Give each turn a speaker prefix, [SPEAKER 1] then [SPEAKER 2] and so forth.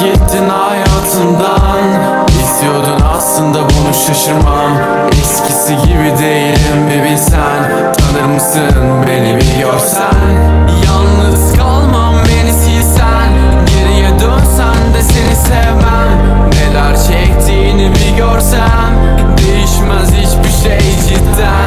[SPEAKER 1] gittin hayatından İstiyordun aslında bunu şaşırmam. Eskisi gibi değilim bir bilsen? Tanır mısın beni bir Yalnız kalmam beni silsen. Geriye dönsen de seni sevmem. Neler çektiğini bir görsem. Değişmez hiçbir şey cidden.